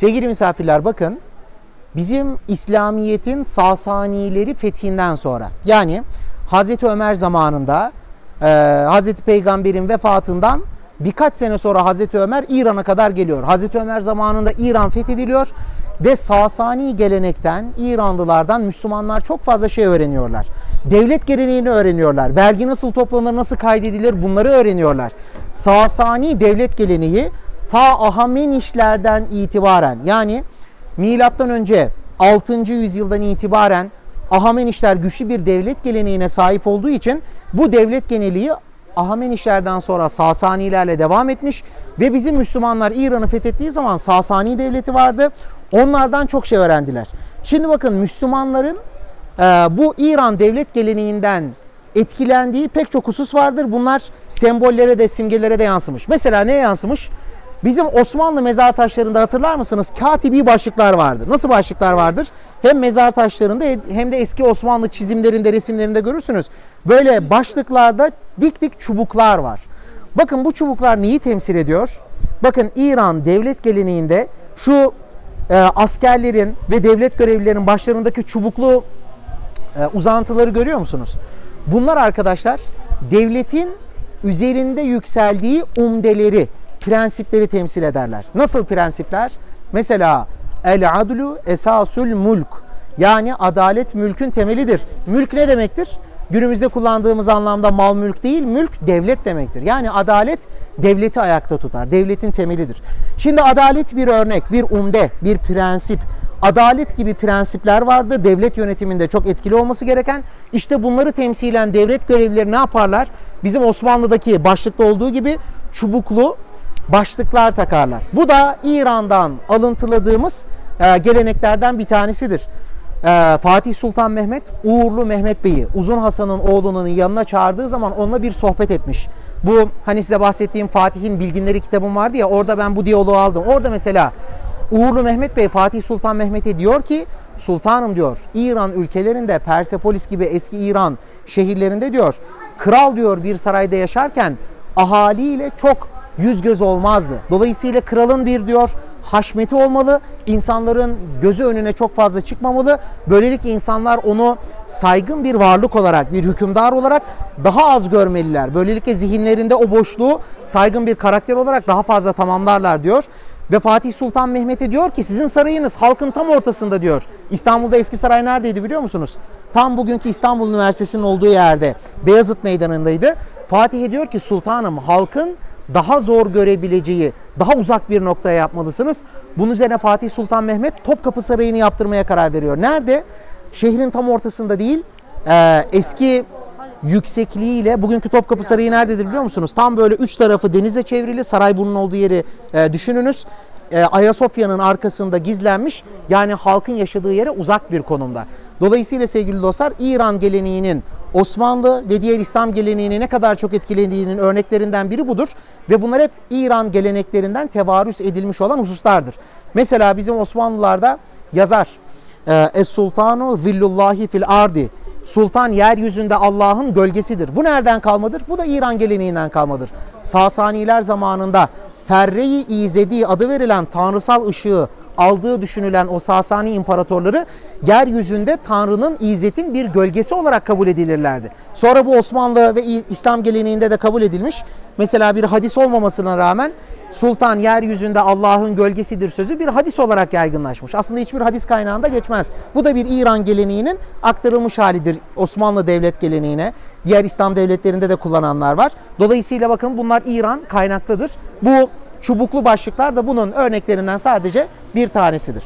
Sevgili misafirler bakın bizim İslamiyet'in Sasanileri fethinden sonra yani Hazreti Ömer zamanında e, Hazreti Peygamber'in vefatından birkaç sene sonra Hazreti Ömer İran'a kadar geliyor. Hazreti Ömer zamanında İran fethediliyor ve Sasani gelenekten İranlılardan Müslümanlar çok fazla şey öğreniyorlar. Devlet geleneğini öğreniyorlar. Vergi nasıl toplanır, nasıl kaydedilir bunları öğreniyorlar. Sasani devlet geleneği ta Ahamenişlerden itibaren yani milattan önce 6. yüzyıldan itibaren Ahamenişler güçlü bir devlet geleneğine sahip olduğu için bu devlet geneliği Ahamenişlerden sonra Sasanilerle devam etmiş ve bizim Müslümanlar İran'ı fethettiği zaman Sasani devleti vardı. Onlardan çok şey öğrendiler. Şimdi bakın Müslümanların e, bu İran devlet geleneğinden etkilendiği pek çok husus vardır. Bunlar sembollere de simgelere de yansımış. Mesela neye yansımış? Bizim Osmanlı mezar taşlarında hatırlar mısınız? Katibi başlıklar vardır. Nasıl başlıklar vardır? Hem mezar taşlarında hem de eski Osmanlı çizimlerinde, resimlerinde görürsünüz. Böyle başlıklarda dik dik çubuklar var. Bakın bu çubuklar neyi temsil ediyor? Bakın İran devlet geleneğinde şu e, askerlerin ve devlet görevlilerinin başlarındaki çubuklu e, uzantıları görüyor musunuz? Bunlar arkadaşlar devletin üzerinde yükseldiği umdeleri, prensipleri temsil ederler. Nasıl prensipler? Mesela el adlu esasul mulk. Yani adalet mülkün temelidir. Mülk ne demektir? Günümüzde kullandığımız anlamda mal mülk değil, mülk devlet demektir. Yani adalet devleti ayakta tutar. Devletin temelidir. Şimdi adalet bir örnek, bir umde, bir prensip. Adalet gibi prensipler vardır. Devlet yönetiminde çok etkili olması gereken. İşte bunları temsilen devlet görevlileri ne yaparlar? Bizim Osmanlı'daki başlıkta olduğu gibi çubuklu başlıklar takarlar. Bu da İran'dan alıntıladığımız e, geleneklerden bir tanesidir. E, Fatih Sultan Mehmet Uğurlu Mehmet Bey'i Uzun Hasan'ın oğlunun yanına çağırdığı zaman onunla bir sohbet etmiş. Bu hani size bahsettiğim Fatih'in Bilginleri kitabım vardı ya orada ben bu diyaloğu aldım. Orada mesela Uğurlu Mehmet Bey Fatih Sultan Mehmet'e diyor ki Sultanım diyor İran ülkelerinde Persepolis gibi eski İran şehirlerinde diyor kral diyor bir sarayda yaşarken ahaliyle çok yüz göz olmazdı. Dolayısıyla kralın bir diyor haşmeti olmalı. insanların gözü önüne çok fazla çıkmamalı. Böylelikle insanlar onu saygın bir varlık olarak, bir hükümdar olarak daha az görmeliler. Böylelikle zihinlerinde o boşluğu saygın bir karakter olarak daha fazla tamamlarlar diyor. Ve Fatih Sultan Mehmet'e diyor ki sizin sarayınız halkın tam ortasında diyor. İstanbul'da eski saray neredeydi biliyor musunuz? Tam bugünkü İstanbul Üniversitesi'nin olduğu yerde Beyazıt Meydanı'ndaydı. Fatih'e diyor ki sultanım halkın daha zor görebileceği, daha uzak bir noktaya yapmalısınız. Bunun üzerine Fatih Sultan Mehmet Topkapı Sarayı'nı yaptırmaya karar veriyor. Nerede? Şehrin tam ortasında değil, e, eski yüksekliğiyle bugünkü Topkapı Sarayı nerededir biliyor musunuz? Tam böyle üç tarafı denize çevrili Sarayburnu'nun olduğu yeri e, düşününüz. E, Ayasofya'nın arkasında gizlenmiş yani halkın yaşadığı yere uzak bir konumda. Dolayısıyla sevgili dostlar İran geleneğinin Osmanlı ve diğer İslam geleneğini ne kadar çok etkilendiğinin örneklerinden biri budur. Ve bunlar hep İran geleneklerinden tevarüs edilmiş olan hususlardır. Mesela bizim Osmanlılarda yazar Es Sultanu Zillullahi fil Ardi Sultan yeryüzünde Allah'ın gölgesidir. Bu nereden kalmadır? Bu da İran geleneğinden kalmadır. Sasaniler zamanında Ferre-i İzedi adı verilen tanrısal ışığı aldığı düşünülen o Sasani imparatorları yeryüzünde Tanrı'nın İzzet'in bir gölgesi olarak kabul edilirlerdi. Sonra bu Osmanlı ve İslam geleneğinde de kabul edilmiş. Mesela bir hadis olmamasına rağmen Sultan yeryüzünde Allah'ın gölgesidir sözü bir hadis olarak yaygınlaşmış. Aslında hiçbir hadis kaynağında geçmez. Bu da bir İran geleneğinin aktarılmış halidir Osmanlı devlet geleneğine. Diğer İslam devletlerinde de kullananlar var. Dolayısıyla bakın bunlar İran kaynaklıdır. Bu çubuklu başlıklar da bunun örneklerinden sadece bir tanesidir.